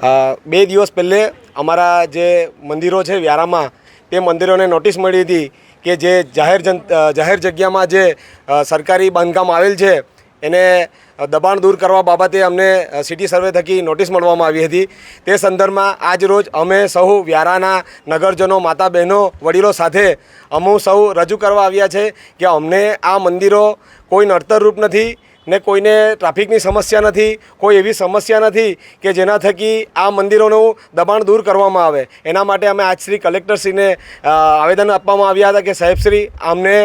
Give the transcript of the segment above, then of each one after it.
બે દિવસ પહેલે અમારા જે મંદિરો છે વ્યારામાં, તે મંદિરોને નોટિસ મળી હતી કે જે જાહેર જન જાહેર જગ્યામાં જે સરકારી બાંધકામ આવેલ છે, એને દબાણ દૂર કરવા બાબતે અમને સિટી સર્વે થકી નોટિસ મળવામાં આવી હતી. તે સંદર્ભમાં આજ રોજ અમે સૌ વ્યારાના નગરજનો માતા બહેનો વડીલો સાથે અમુ સૌ રજૂ કરવા આવ્યા છે કે અમને આ મંદિરો કોઈ નડતરરૂપ નથી ને કોઈને ટ્રાફિકની સમસ્યા નથી, કોઈ એવી સમસ્યા નથી કે જેના થકી આ મંદિરોનું દબાણ દૂર કરવામાં આવે. એના માટે અમે આજ શ્રી કલેક્ટરશ્રીને આવેદન આપવામાં આવ્યા હતા કે સાહેબશ્રી અમને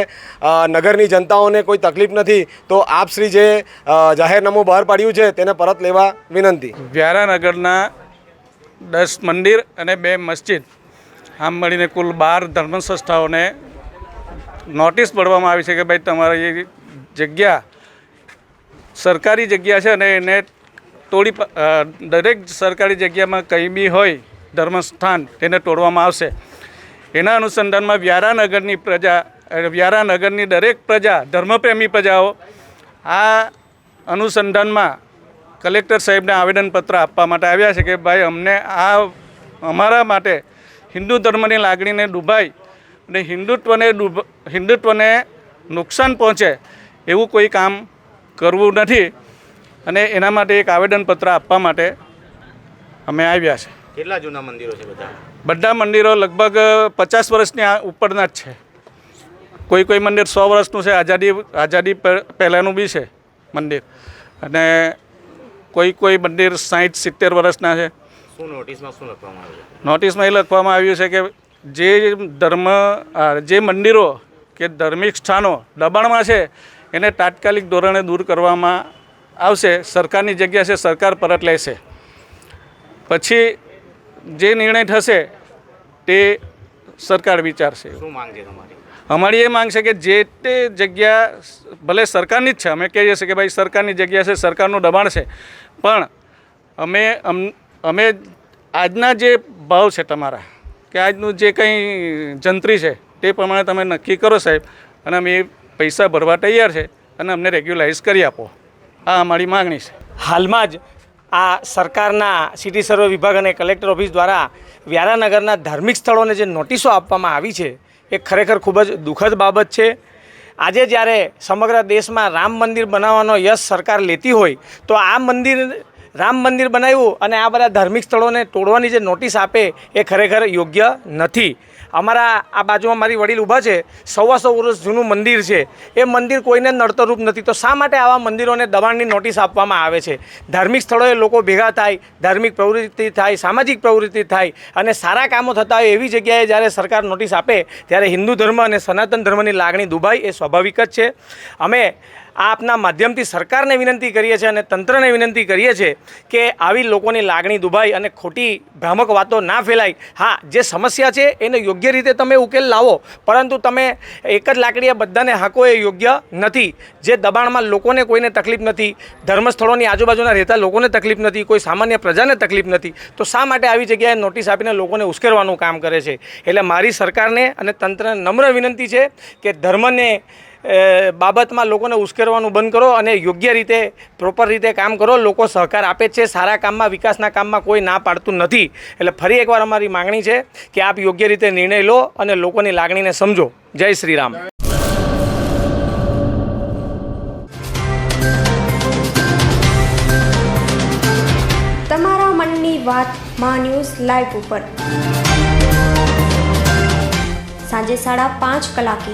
નગરની જનતાઓને કોઈ તકલીફ નથી, તો આપશ્રી જે જાહેરનામું બહાર પાડ્યું છે તેને પરત લેવા વિનંતી. વ્યારાનગરના દસ મંદિર અને બે મસ્જિદ, આમ મળીને કુલ બાર ધર્મ સંસ્થાઓને નોટિસ પડવામાં આવી છે કે ભાઈ તમારી જગ્યા સરકારી જગ્યા છે અને એને તોડી દરેક સરકારી જગ્યામાં કંઈ બી હોય ધર્મસ્થાન તેને તોડવામાં આવશે. એના અનુસંધાનમાં વ્યારાનગરની પ્રજા વ્યારાનગરની દરેક પ્રજા, ધર્મપ્રેમી પ્રજાઓ, આ અનુસંધાનમાં કલેક્ટર સાહેબને આવેદનપત્ર આપવા માટે આવ્યા છે કે ભાઈ અમને આ, અમારા માટે હિન્દુ ધર્મની લાગણીને ડૂબાઈ અને હિન્દુત્વને ડૂબ હિન્દુત્વને નુકસાન પહોંચે એવું કોઈ કામ કરવું નથી. અને એના માટે એક આવેદનપત્ર આપવા માટે અમે આવ્યા છે. કેટલા જૂના મંદિરો છે બધા? બધા મંદિરો લગભગ પચાસ વર્ષની આ ઉપરના જ છે. કોઈ કોઈ મંદિર સો વર્ષનું છે આઝાદી આઝાદી પહે- પહેલાંનું બી છે મંદિર. અને કોઈ કોઈ મંદિર સાઠ સિત્તેર વર્ષના છે. શું નોટિસમાં શું લખવામાં આવ્યું છે? નોટિસમાં એ લખવામાં આવ્યું છે કે જે ધર્મ જે મંદિરો કે ધાર્મિક સ્થાનો દબાણમાં છે એને તાત્કાલિક ધોરણે દૂર કરવામાં આવશે. સરકારની જગ્યા છે સરકાર પરત લેશે. પછી જે નિર્ણય થશે તે સરકાર વિચારશે. શું માંગ છે તમારી? અમારી એ માંગ છે કે જે તે જગ્યા ભલે સરકારની જ છે અમે કહીએ છીએ કે ભાઈ સરકારની જગ્યા છે સરકારનું દબાણ છે. પણ અમે અમ- અમે આજના જે ભાવ છે તમારા કે આજનું જે કંઈ જંત્રી છે તે પ્રમાણે તમે નક્કી કરો સાહેબ. અને અમે એ પૈસા ભરવા તૈયાર છે અને અમને રેગ્યુલાઇઝ કરી આપો. આ અમારી માગણી છે. હાલમાં જ આ સરકારના સિટી સર્વે વિભાગ અને કલેક્ટર ઓફિસ દ્વારા વ્યારાનગરના ધાર્મિક સ્થળોને જે નોટિસો આપવામાં આવી છે, એ ખરેખર ખૂબ જ દુઃખદ બાબત છે. આજે જ્યારે સમગ્ર દેશમાં રામ મંદિર બનાવવાનો યશ સરકાર લેતી હોય, તો આ મંદિર, રામ મંદિર બનાવ્યું અને આ બધા ધાર્મિક સ્થળોને તોડવાની જે નોટિસ આપે, એ ખરેખર યોગ્ય નથી. અમારા આ બાજુમાં મારી વડીલ ઊભા છે, સવા સો વર્ષ જૂનું મંદિર છે. એ મંદિર કોઈને નડતરરૂપ નથી. તો શા માટે આવા મંદિરોને દબાણની નોટિસ આપવામાં આવે છે? ધાર્મિક સ્થળોએ લોકો ભેગા થાય, ધાર્મિક પ્રવૃત્તિ થાય, સામાજિક પ્રવૃત્તિ થાય અને સારા કામો થતા હોય એવી જગ્યાએ જ્યારે સરકાર નોટિસ આપે, ત્યારે હિન્દુ ધર્મ અને સનાતન ધર્મની લાગણી દુભાઈ એ સ્વાભાવિક જ છે. અમે આ આપના માધ્યમથી સરકારને વિનંતી કરીએ છીએ અને તંત્રને વિનંતી કરીએ છીએ કે આવી લોકોની લાગણી દુભાઈ અને ખોટી ભ્રામક વાતો ના ફેલાય. હા, જે સમસ્યા છે એને યોગ્ય રીતે તમે ઉકેલ લાવો, પરંતુ તમે એક જ લાકડીએ બધાને હાંકો એ યોગ્ય નથી. જે દબાણમાં લોકોને કોઈને તકલીફ નથી, ધર્મસ્થળોની આજુબાજુના રહેતા લોકોને તકલીફ નથી, કોઈ સામાન્ય પ્રજાને તકલીફ નથી, તો શા માટે આવી જગ્યાએ નોટિસ આપીને લોકોને ઉશ્કેરવાનું કામ કરે છે? એટલે મારી સરકારને અને તંત્રને નમ્ર વિનંતી છે કે ધર્મને બાબતમાં લોકોને ઉશ્કેરવાનું બંધ કરો અને યોગ્ય રીતે પ્રોપર રીતે કામ કરો. લોકો સહકાર આપે છે. સારા કામમાં, વિકાસના કામમાં કોઈ ના પાડતું નથી. એટલે ફરી એકવાર અમારી માંગણી છે કે આપ યોગ્ય રીતે નિર્ણય લો અને લોકોની લાગણીને સમજો. જય શ્રી રામ. તમારા મનની વાત મા ન્યૂઝ લાઈવ ઉપર. સાંજે સાડા પાંચ કલાકે